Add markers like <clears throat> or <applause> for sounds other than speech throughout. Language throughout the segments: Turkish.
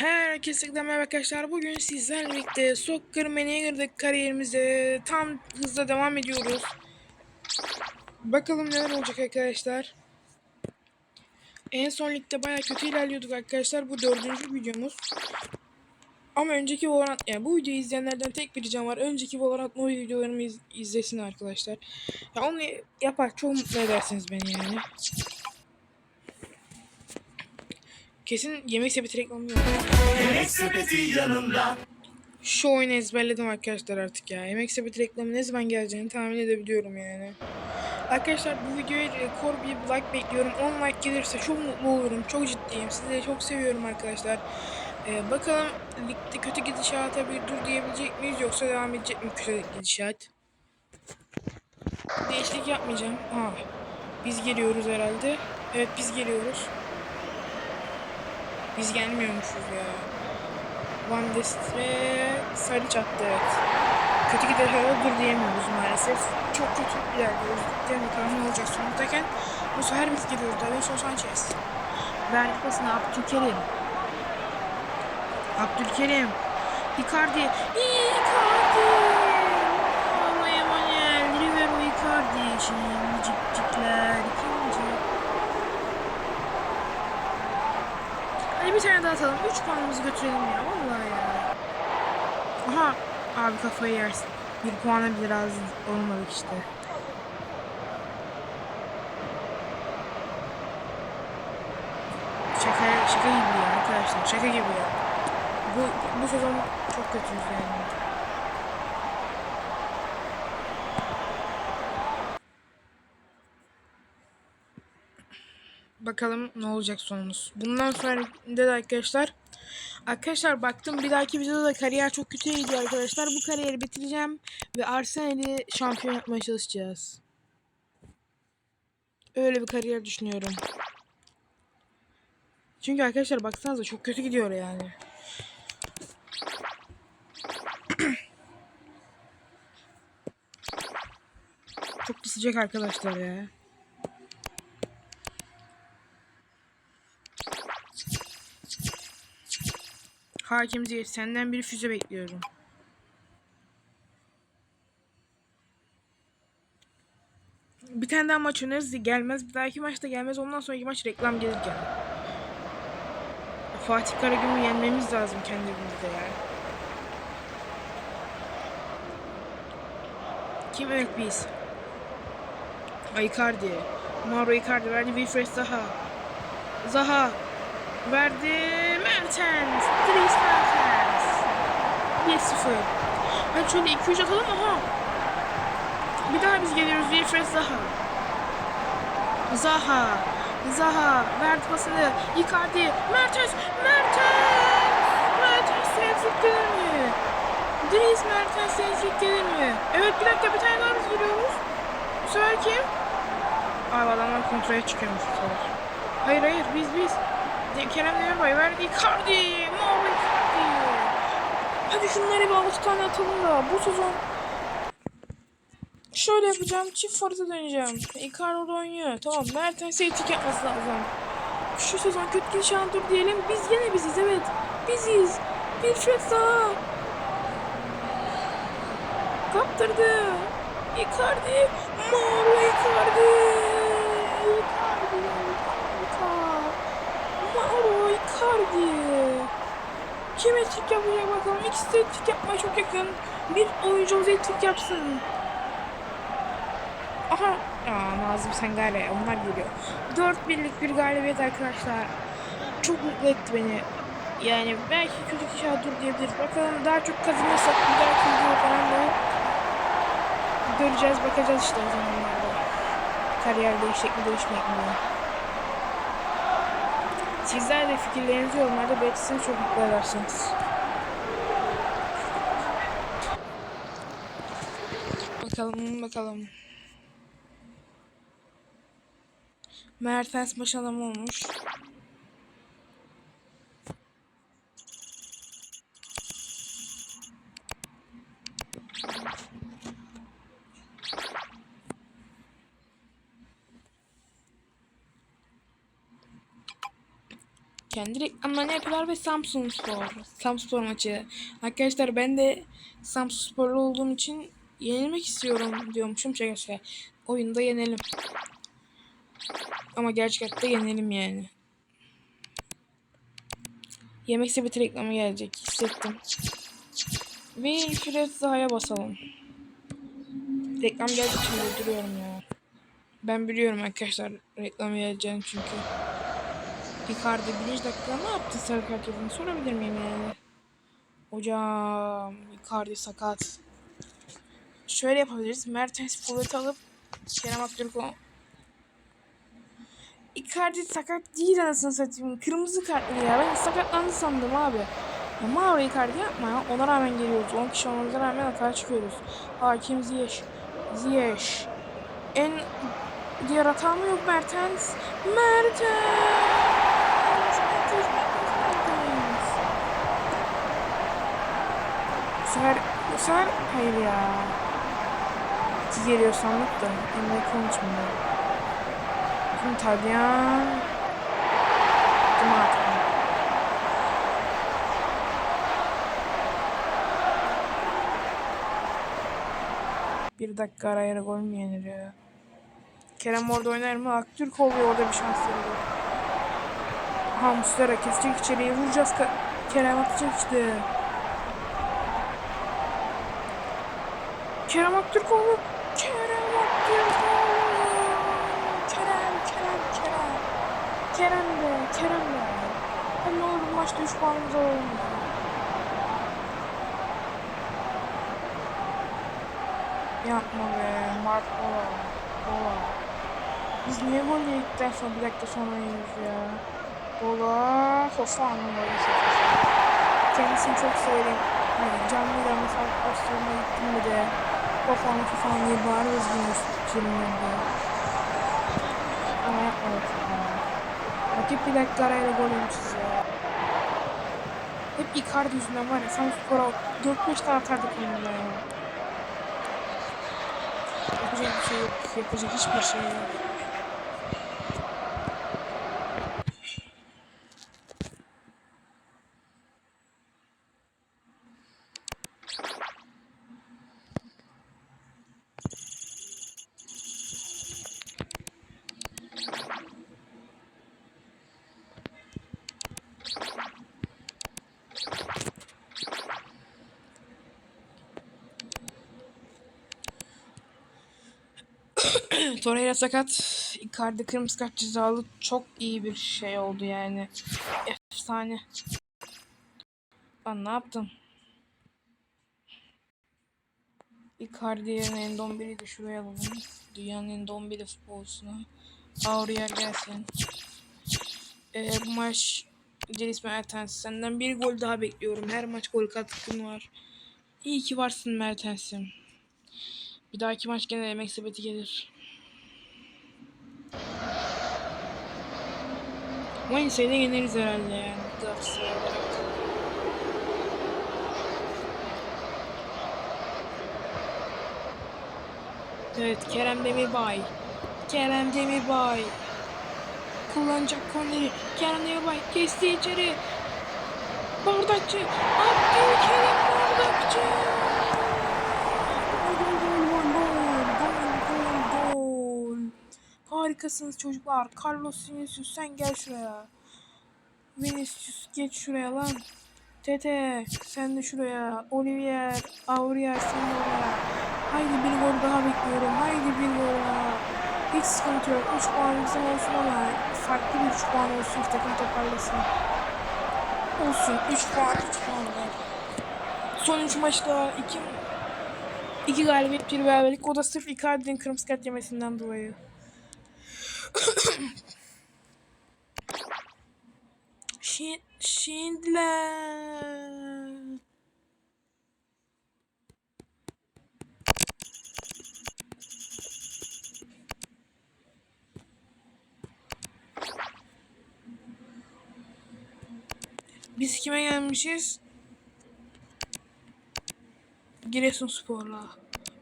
Herkese merhaba arkadaşlar. Bugün sizlerle birlikte Soccer Manager'daki kariyerimize tam hızla devam ediyoruz. Bakalım neler olacak arkadaşlar. En son ligde baya kötü ilerliyorduk arkadaşlar. Bu dördüncü videomuz. Ama önceki Valorant, yani bu videoyu izleyenlerden tek bir ricam var. Önceki Valorant Novi videolarımı iz- izlesin arkadaşlar. Ya onu yapar çok mutlu edersiniz beni yani. Kesin yemek sepeti reklamı yok. Yemek sepeti yanında. Şu oyunu ezberledim arkadaşlar artık ya. Yemek sepeti reklamı ne zaman geleceğini tahmin edebiliyorum yani. Arkadaşlar bu videoya rekor bir like bekliyorum. 10 like gelirse çok mutlu olurum. Çok ciddiyim. Sizi çok seviyorum arkadaşlar. Ee, bakalım ligde kötü gidişata bir dur diyebilecek miyiz yoksa devam edecek mi kötü gidişat? Değişiklik yapmayacağım. Ha, biz geliyoruz herhalde. Evet biz geliyoruz. Biz gelmiyormuşuz ya. Van Destre sarı çattı evet. Kötü giderken dur diyemiyoruz maalesef. Çok kötü ilerliyoruz. Değil bakalım ne olacak sonundayken. Bu sefer biz geliyoruz. Davinson Sanchez. Verdi pasını Abdülkerim. Abdülkerim. Icardi. Icardi. Ama Emanuel. Rivero Icardi. Şimdi cikcikler. İkinci. Hadi bir tane daha atalım. 3 puanımızı götürelim ya. Vallahi ya. Aha. Abi kafayı yersin. Bir puana bile razı olmadık işte. Şaka, şaka gibi ya arkadaşlar. Şaka gibi ya. Bu, bu sezon çok kötüyüz yani. Bakalım ne olacak sonumuz. Bundan sonra de arkadaşlar Arkadaşlar baktım bir dahaki videoda da kariyer çok kötüye gidiyor arkadaşlar. Bu kariyeri bitireceğim ve Arsenal'i şampiyon yapmaya çalışacağız. Öyle bir kariyer düşünüyorum. Çünkü arkadaşlar baksanıza çok kötü gidiyor yani. <clears throat> çok pisecek arkadaşlar ya. Hakim Ziyech senden bir füze bekliyorum. Bir tane daha maç oynarız gelmez. Bir dahaki maçta gelmez. Ondan sonraki maç reklam gelir yani. Fatih Karagümrük'ü yenmemiz lazım kendimizde yani. Kim evet biz? Icardi. Mauro Icardi verdi. Wilfred Zaha. Zaha. Verdi. Mertens. Dries Mertens. 1-0. Hadi şöyle 2-3 atalım aha. Bir daha biz geliyoruz. Wilfred Zaha. Zaha. Zaha. Verdi pasını. Icardi. Mertens. Mertens. Mertens senzik gelir mi? Dries Mertens senzik gelir mi? Evet bir dakika bir tane daha biz giriyoruz. Bu sefer kim? Abi adamlar kontrole çıkıyormuş bu sefer. Hayır hayır biz biz. Kerem Demirbay verdi. Icardi. Mauro Icardi. Hadi şunları bir 6 tane atalım da bu sezon Şöyle yapacağım. Çift forza döneceğim. Icardi oynuyor. Tamam. Mertens'e etik yapması lazım. Şu sezon kötü gidişat dur diyelim. Biz gene biziz. Evet. Biziz. Bir şut daha. Kaptırdı. Icardi. Mauro Icardi. Icardi. Icardi. Mauro Icardi. Etrik yapacak bakalım. İkisi de etrik yapmaya çok yakın. Bir oyuncumuz etrik yapsın. Aha. Aa, Nazım Sangare. Onlar geliyor. 4 birlik bir galibiyet arkadaşlar. Çok mutlu etti beni. Yani belki kötü kişi dur diyebiliriz. Bakalım daha çok kazanırsak bir dahaki video falan da göreceğiz bakacağız işte o zamanlarda. Kariyer değişecek mi değişmeyecek mi? Sizler de fikirlerinizi yorumlarda belirtirseniz çok mutlu edersiniz. Bakalım bakalım. Mertens baş olmuş. Kendi reklamlarını yapıyorlar ve Samsun Spor. Samsun Spor maçı. Arkadaşlar ben de Samsun Sporlu olduğum için yenilmek istiyorum diyormuşum. Şaka şaka. Oyunda yenelim. Ama gerçekten yenelim yani. Yemek sepeti reklamı gelecek. Hissettim. Ve Infrared Zaha'ya basalım. Reklam geldiği için duruyorum ya. Ben biliyorum arkadaşlar reklam geleceğini çünkü. Icardi birinci dakika ne yaptı sarı kart yediğini sorabilir miyim yani? Hocam Icardi sakat. Şöyle yapabiliriz. Mertens forvet alıp Kerem Aktürkoğlu Icardi sakat değil anasını satayım. Kırmızı kartlı ya. Ben sakatlandı sandım abi. Ya Mauro Icardi yapma ya. Ona rağmen geliyoruz. 10 kişi olmamıza rağmen hata çıkıyoruz. Hakim Ziyech. Ziyech. En diğer hata mı yok? Mertens. Mertens, Mertens, Mertens. Bu sefer, bu sefer hayır ya. İki geliyor sandık da. Emre konuşmuyor. Şimdi Tadyan. Dimatri. Bir dakika araya gol mü yenir ya? Kerem orada oynar mı? Aktürk oluyor orada bir şans veriyor. Aha Muslera kesecek içeriye vuracağız. Kerem atacak işte. Kerem Aktürkoğlu. Kerem Aktürkoğlu. Kerem, Kerem, Kerem. Kerem de, Kerem de. Hadi ne olur maçta 3 puanımız alalım. ya. Yapma be, Mark Bola. Bola. Biz niye gol yedikten sonra bir dakika sonra yiyoruz ya? Bola, böyle şey. Kendisini çok severim. Hani canlıyla mesela postlarına gittim mi de Fofana Fofana diye bağırıyoruz bunu filmlerde. Ama yapmadık ya. Rakip bir dakika arayla gol yemişiz ya. Hep Icardi yüzünden var ya. Sen skora 4-5 tane atardık onunla ya. Yapacak bir şey yok. Yapacak hiçbir şey yok. <clears throat> Torreira sakat. Icardi kırmızı kart cezalı. Çok iyi bir şey oldu yani. Efsane. Ben ne yaptım? Icardi yerine Endombele'yi de şuraya alalım. Dünyanın Endombele futbolcusuna. Aurier gelsin. Ee, bu maç Deniz Mertens. Senden bir gol daha bekliyorum. Her maç gol katkın var. İyi ki varsın Mertens'im. Bir dahaki maç gene emek sepeti gelir. Wednesday'de yeneriz herhalde yani. Galatasaray olarak. Evet Kerem Demirbay. Kerem Demirbay. Kullanacak korneri. Kerem Demirbay kesti içeri. Bardakçı. Abdülkerim Bardakçı. Gol gol gol gol gol gol gol. Harikasınız çocuklar. Carlos Vinicius sen gel şuraya. Vinicius geç şuraya lan. Tete sen de şuraya. Olivier, Aurier sen de oraya. Haydi bir gol daha bekliyorum. Haydi bir gol daha. Hiç sıkıntı yok. 3 puan bizim olsun ama farklı bir 3 puan olsun. Takım toparlasın. Olsun. 3 puan, 3 puan. Son 3 maçta 2 2 galibiyet, 1 beraberlik. O da sırf Icardi'nin kırmızı kart yemesinden dolayı. Schindler. Biz kime gelmişiz? Giresunspor'la.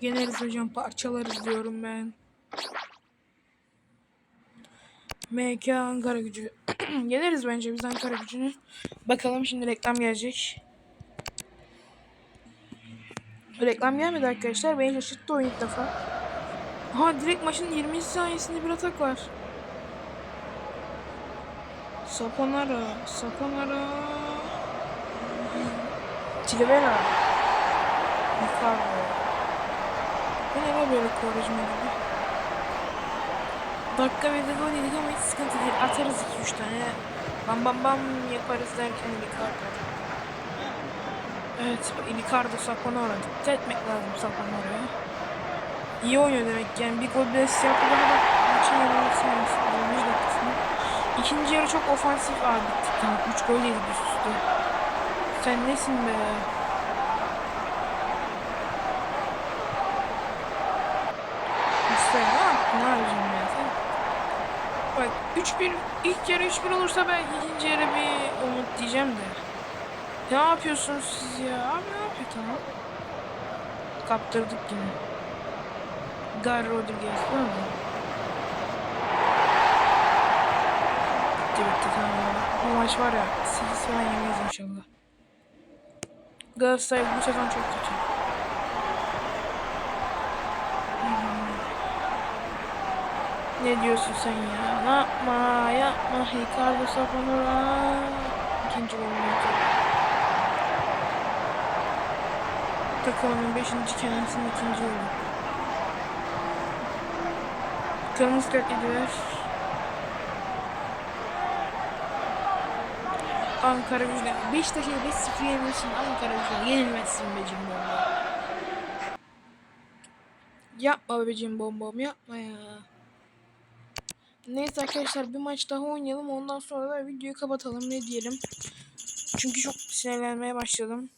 Yeneriz hocam parçalarız diyorum ben. MK Ankara gücü. <clears throat> Geliriz bence biz Ankara gücünü. Bakalım şimdi reklam gelecek. Reklam gelmedi arkadaşlar. Beni şaşırttı oyun ilk defa. Ha direkt maçın 20. saniyesinde bir atak var. Saponara, Saponara. Tilvera. Ricardo. Bu ne böyle gibi. Dakika ve de gol yedik ama hiç sıkıntı değil. Atarız 2-3 tane. Bam bam bam yaparız derken Ricardo. Evet, Ricardo Saponara. Dikkat etmek lazım Saponora'ya. İyi oynuyor demek ki. yani. Bir gol bir asist yaptı daha da maçın yanılmasını 20 dakikasında. İkinci yarı çok ofansif abi bittik. Yani 3 gol yedik üst üste. Sen nesin be? Mustafa ne yaptın abicim ya sen? Bak 3-1 ilk yarı 3-1 olursa belki ikinci yarı bir umut diyeceğim de. Ne yapıyorsunuz siz ya? Abi ne yapıyor tamam. Kaptırdık yine. Gar Rodriguez değil mi? Bitti bitti tamam. Bu maç var ya 8 falan yemeyiz inşallah. Galatasaray bu sezon çok kötü. Ne diyorsun sen ya? Yapma, yapma. Ricardo Saponara. İkinci golünü. Takımının 5. kendisinin ikinci golü. Kırmızı kart yediler. Ankara gücüne 5 dakika 5-0 yenilmişsin Ankara gücüne yenilmezsin be cimbom. Yapma be cimbom yapma ya. Neyse arkadaşlar bir maç daha oynayalım ondan sonra da videoyu kapatalım ne diyelim. Çünkü çok sinirlenmeye başladım.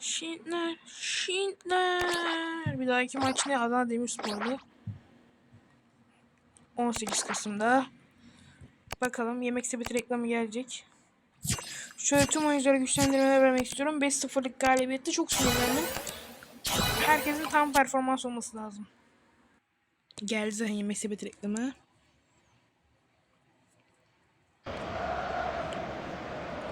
Şintler, Şintler. Bir dahaki maç ne? Adana Demirspor'da. 18 Kasım'da. Bakalım yemek sepeti reklamı gelecek. Şöyle tüm oyunculara güçlendirmeler vermek istiyorum. 5-0'lık galibiyette çok sinirlendim. Herkesin tam performans olması lazım. Geldi zaten yemek sepeti reklamı.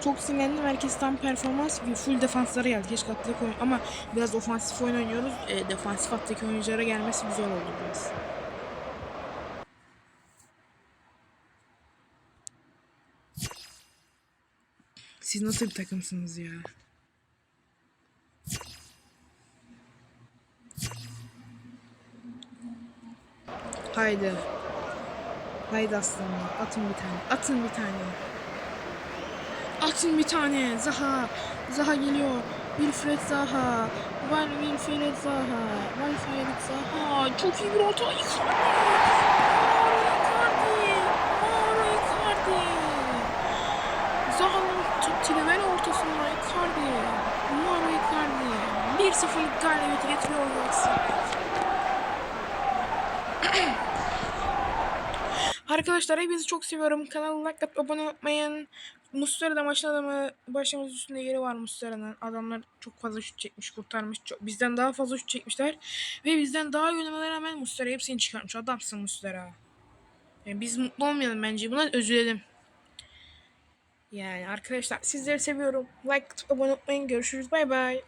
Çok sinirlendim. Herkes tam performans gibi full defanslara geldi. Keşke attık oyun ama biraz ofansif oyun oynuyoruz. E, defansif hattaki oyunculara gelmesi güzel oldu biraz. Siz nasıl bir takımsınız ya? Haydi. Haydi aslanlar. Atın bir tane. Atın bir tane. Atın bir tane. Zaha. Zaha geliyor. Wilfred Zaha. Var Wilfred Zaha. Wilfred Zaha. Çok iyi bir orta. Icardi. Tilven ortasında Icardi. Mauro Icardi. 1-0'lık galibiyeti getiriyor Galatasaray. Arkadaşlar hepinizi çok seviyorum. Kanala like atıp abone olmayın. Muslera da maçın adamı başımız üstünde yeri var Muslera'nın. Adamlar çok fazla şut çekmiş, kurtarmış. Çok, bizden daha fazla şut çekmişler. Ve bizden daha iyi oynamelerine rağmen Muslera hepsini çıkartmış. Adamsın Muslera. Yani biz mutlu olmayalım bence. Buna üzülelim. Yani arkadaşlar sizleri seviyorum. Like atıp abone olmayın. Görüşürüz. Bay bay.